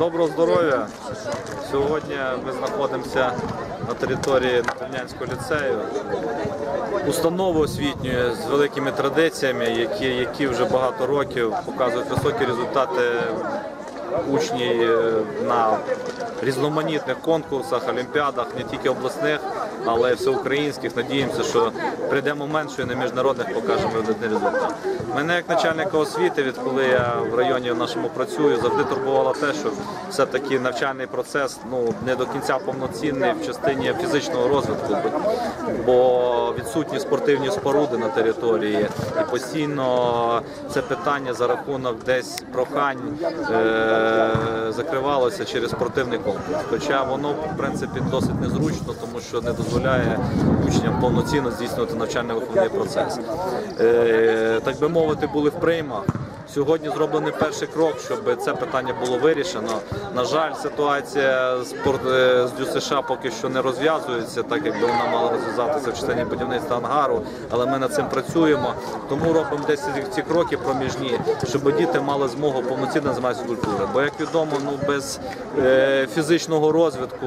Доброго здоров'я! Сьогодні ми знаходимося на території Тернянського ліцею, установи освітньої з великими традиціями, які, які вже багато років показують високі результати учнів е, на різноманітних конкурсах, олімпіадах, не тільки обласних, але й всеукраїнських. Надіємося, що прийде момент, що і на міжнародних покажемо результат. Мене як начальника освіти, відколи я в районі нашому працюю, завжди турбувало те, що все-таки навчальний процес ну не до кінця повноцінний в частині фізичного розвитку, бо відсутні спортивні споруди на території, і постійно це питання за рахунок десь прохань е- закривалося через спортивний комплекс. Хоча воно в принципі досить незручно, тому що не дозволяє учням повноцінно здійснювати навчально-виховний процес. Е- так би мовити, були в приймах. Сьогодні зроблений перший крок, щоб це питання було вирішено. На жаль, ситуація з е, з ДЮСШ поки що не розв'язується, так якби вона мала розв'язатися в частині будівництва ангару, але ми над цим працюємо. Тому робимо десь ці- кроки проміжні, щоб діти мали змогу повноцінно займатися культурою. Бо як відомо, ну без е, фізичного розвитку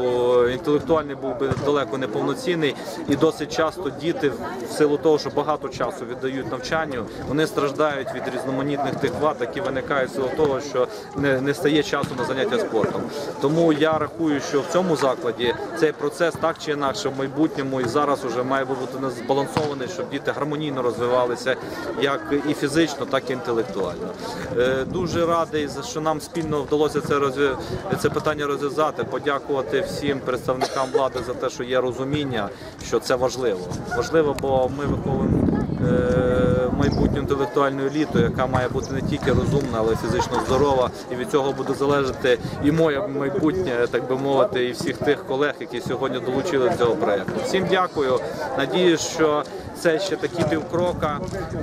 інтелектуальний був би далеко не повноцінний, і досить часто діти в силу того, що багато часу віддають навчанню, вони страждають від різноманітних тих вад, які виникають з того, що не, не стає часу на заняття спортом. Тому я рахую, що в цьому закладі цей процес так чи інакше в майбутньому і зараз уже має бути збалансований, щоб діти гармонійно розвивалися як і фізично, так і інтелектуально. Е, Дуже радий, що нам спільно вдалося це розв'я- це питання розв'язати. Подякувати всім представникам влади за те, що є розуміння, що це важливо. Важливо, бо ми виховуємо майбутню інтелектуальну еліту, яка має бути не тільки розумна, але й фізично здорова. І від цього буде залежати і моє майбутнє, так би мовити, і всіх тих колег, які сьогодні долучили до цього проєкту. Всім дякую. Надіюсь, що це ще такі півкрока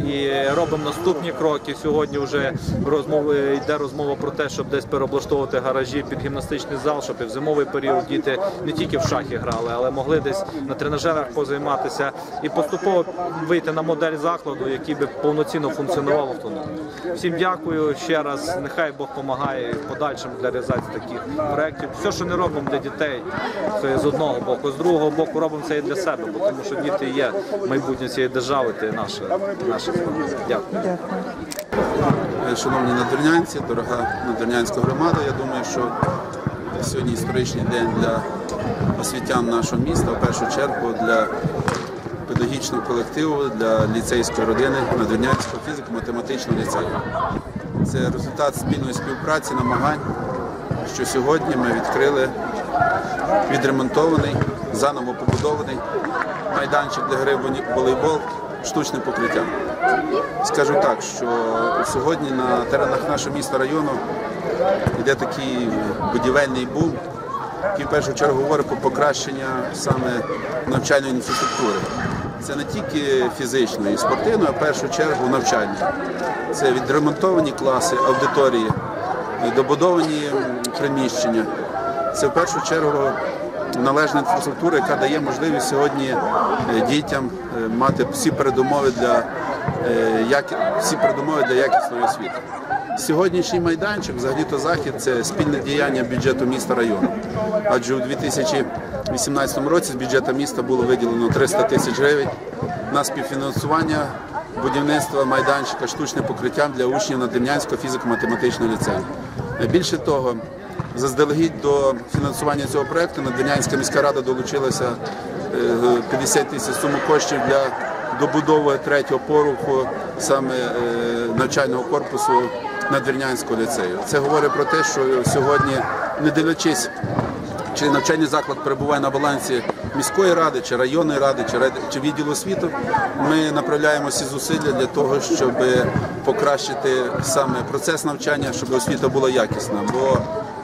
і робимо наступні кроки. Сьогодні вже розмови йде розмова про те, щоб десь переоблаштовувати гаражі під гімнастичний зал, щоб і в зимовий період діти не тільки в шахи грали, але могли десь на тренажерах позайматися і поступово вийти на модель закладу, який би повноцінно функціонував автономно. Всім дякую ще раз. Нехай Бог допомагає в подальшому для реалізації таких проєктів. Все, що не робимо для дітей, це з одного боку. З другого боку робимо це і для себе, бо тому що діти є майбутнє цієї держави, це наше наше. Дякую. Е, Шановні надвірнянці, дорога надвірнянська громада, я думаю, що сьогодні історичний день для освітян нашого міста, в першу чергу для педагогічного колективу, для ліцейської родини Надвірнянського фізико-математичного ліцею. Це результат спільної співпраці, намагань, що сьогодні ми відкрили відремонтований, заново побудований майданчик для гри в волейбол штучним покриттям. Скажу так, що сьогодні на теренах нашого міста району йде такий будівельний бум, який в першу чергу говорить про покращення саме навчальної інфраструктури. Це не тільки фізичної і спортивної, а в першу чергу навчальної. Це відремонтовані класи, аудиторії, добудовані приміщення. Це в першу чергу належна інфраструктура, яка дає можливість сьогодні е, дітям е, мати всі передумови для е, всі передумови для якісної освіти. Сьогоднішній майданчик, взагалі-то захід, це спільне діяння бюджету міста району. Адже у 2018 році з бюджету міста було виділено 300 тисяч гривень на співфінансування будівництва майданчика штучним покриттям для учнів Надвірнянського фізико-математичного ліцею. Більше того, заздалегідь до фінансування цього проєкту Надвірнянська міська рада долучилася е, 50 тисяч суму коштів для добудови третього поруху саме е, навчального корпусу Надвірнянського ліцею. Це говорить про те, що сьогодні, не дивлячись чи навчальний заклад перебуває на балансі міської ради, чи районної ради, чи відділу освіту, ми направляємо всі зусилля для того, щоб покращити саме процес навчання, щоб освіта була якісна. Бо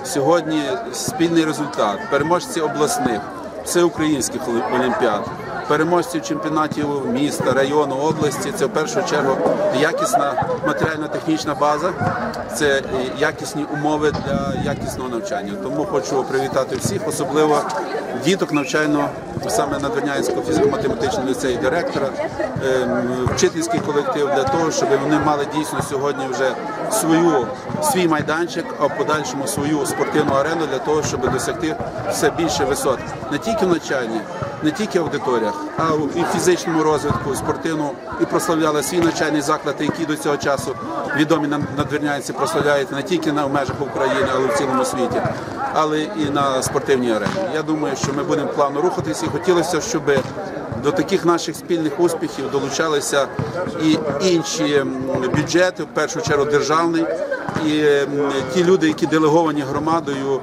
сьогодні спільний результат, переможці обласних, всеукраїнських олімпіад, переможців чемпіонатів міста, району, області. Це в першу чергу якісна матеріально-технічна база, це якісні умови для якісного навчання. Тому хочу привітати всіх, особливо діток навчально саме Надвірнянського фізико-математичного ліцею директора, ем, вчительський колектив для того, щоб вони мали дійсно сьогодні вже свою свій майданчик, а в подальшому свою спортивну арену для того, щоб досягти все більше висот не тільки в навчанні, не тільки аудиторіях, а і в фізичному розвитку, спортивному і прославляли свій навчальний заклад, який до цього часу відомі на надвірнянці прославляють не тільки на межах України, але й в цілому світі, але і на спортивній арені. Я думаю, що ми будемо плавно рухатися і хотілося, щоб до таких наших спільних успіхів долучалися і інші бюджети, в першу чергу державний, і ті люди, які делеговані громадою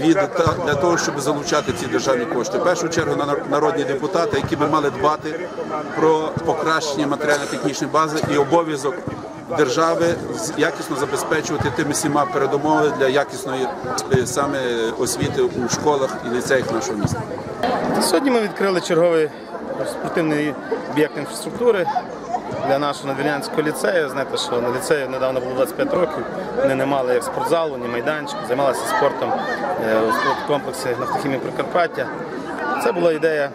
від та- для того, щоб залучати ці державні кошти. В першу чергу на- народні депутати, які би мали дбати про покращення матеріально-технічної бази і обов'язок держави якісно забезпечувати тими всіма передумови для якісної е, саме освіти у школах і ліцеях нашого міста. Сьогодні ми відкрили черговий спортивний об'єкт інфраструктури для нашого надвірнянського ліцею. Знаєте, що на ліцею недавно було 25 років. Вони не мали як спортзалу, ні майданчику, займалися спортом е, у спорткомплексі нафтохімії Прикарпаття. Це була ідея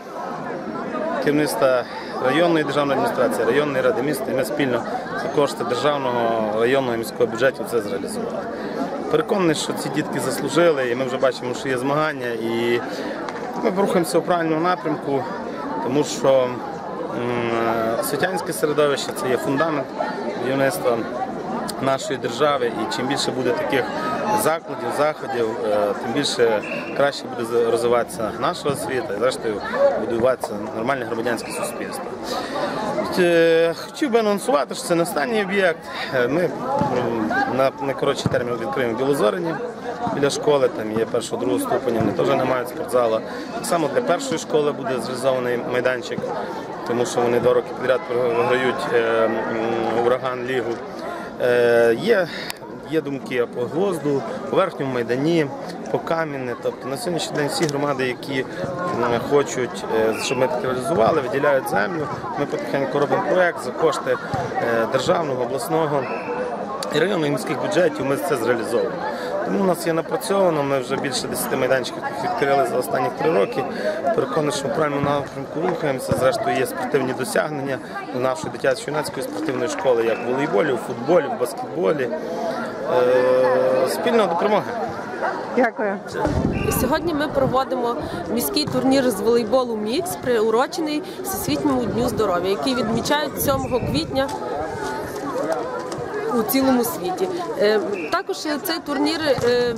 керівництва районної державної адміністрації, районної ради міста, і ми спільно за кошти державного районного і міського бюджетів це зреалізували. Переконаний, що ці дітки заслужили, і ми вже бачимо, що є змагання, і ми рухаємося у правильному напрямку, тому що м, освітянське середовище це є фундамент будівництва нашої держави, і чим більше буде таких закладів, заходів, е, тим більше краще буде розвиватися наша освіта і зрештою будуватися нормальне громадянське суспільство. Е, Хотів би анонсувати, що це не останній об'єкт. Е, Ми на найкоротший термін відкриємо Білозорині біля школи, там є першого другого ступеня, вони теж не мають спортзала. Так само для першої школи буде зреалізований майданчик, тому що вони два роки підряд виграють е, ураган лігу. Е, Є, є думки по Гвозду, по верхньому майдані, по Кам'яне. Тобто на сьогоднішній день всі громади, які хочуть, е, щоб ми таке реалізували, виділяють землю. Ми потихеньку робимо проєкт за кошти державного, обласного і районних міських бюджетів. Ми це зреалізовуємо. Тому у нас є напрацьовано. Ми вже більше 10 майданчиків відкрили за останні три роки. Переконаний, що в правильному напрямку рухаємося. Зрештою, є спортивні досягнення нашої дитячо-юнацької спортивної школи, як в волейболі, у футболі, в баскетболі. Е, Спільно до перемоги. Дякую. Сьогодні ми проводимо міський турнір з волейболу Мікс, приурочений Всесвітньому дню здоров'я, який відмічають 7 квітня. У цілому світі Е, також цей турнір е,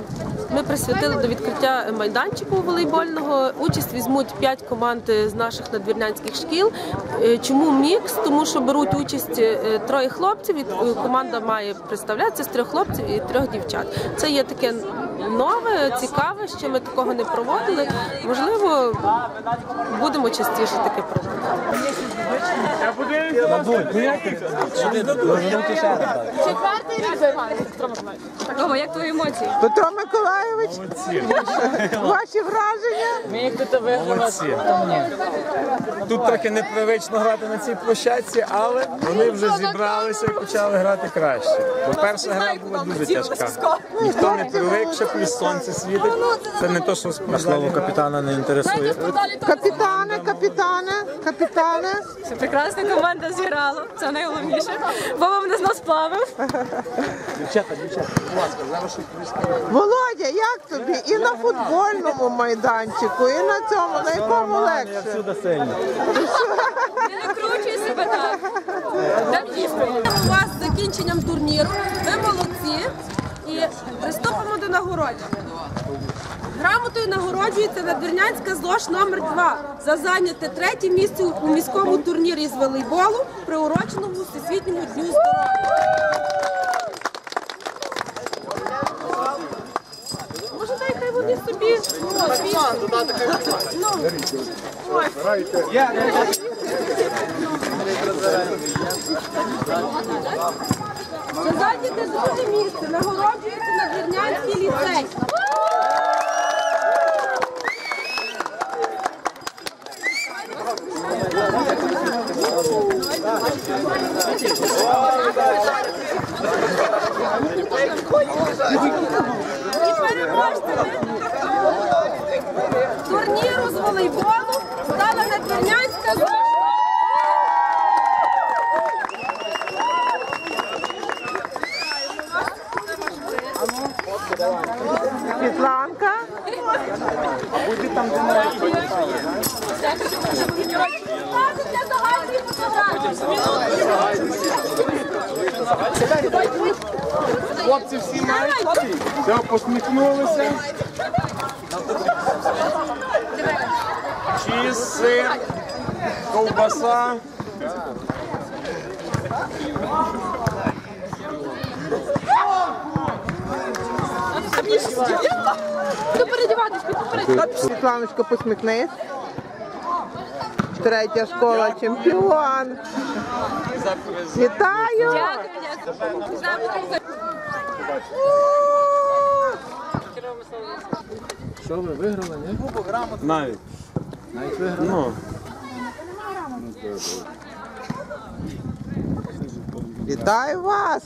ми присвятили до відкриття майданчику волейбольного. Участь візьмуть 5 команд з наших надвірнянських шкіл. Е, Чому мікс? Тому що беруть участь е, троє хлопців. і е, команда має представлятися з трьох хлопців і трьох дівчат. Це є таке нове, цікаве, що ми такого не проводили. Можливо, будемо частіше таке проводити. Четвертий рік. Рома, як твої емоції? Петро Миколайович, ваші враження? Ми як тут Молодці. Тут трохи непривично грати на цій площадці, але вони вже зібралися і почали грати краще. Бо перша гра була дуже тяжка. Ніхто не привик, ще плюс сонце світить. Це не то, що спортзалі. капітана не інтересує. Капітане, капітане, капітане. Це прекрасна команда зіграла, це найголовніше. Мене з нас плавив. Володя, як тобі? І на футбольному майданчику, і на цьому, на якому легше? Не накручуй себе так. Дам їсти. У вас з закінченням турніру. Ви молодці. І приступимо до нагородження. Грамотою нагороджується Надвірнянська ЗОЖ номер 2 за зайняте третє місце у міському турнірі з волейболу, приуроченому Всесвітньому дню здоров'я. Може, дай хай вони собі. Ну, ой. За зайняте друге місце нагороджується на Надвірнянський ліцей. І переможцями турніру з волейболу стала надвірнянська зошита. Світланка. Фотографії. Хлопці всі мають. Все, посміхнулися. Чіз, сир, ковбаса. Буду передіватись, буду передіватись. Світланочко, посміхнись. Третя школа чемпіон. Вітаю! Дякую, дякую. Навіть. Навіть виграли? Ну. Вітаю вас!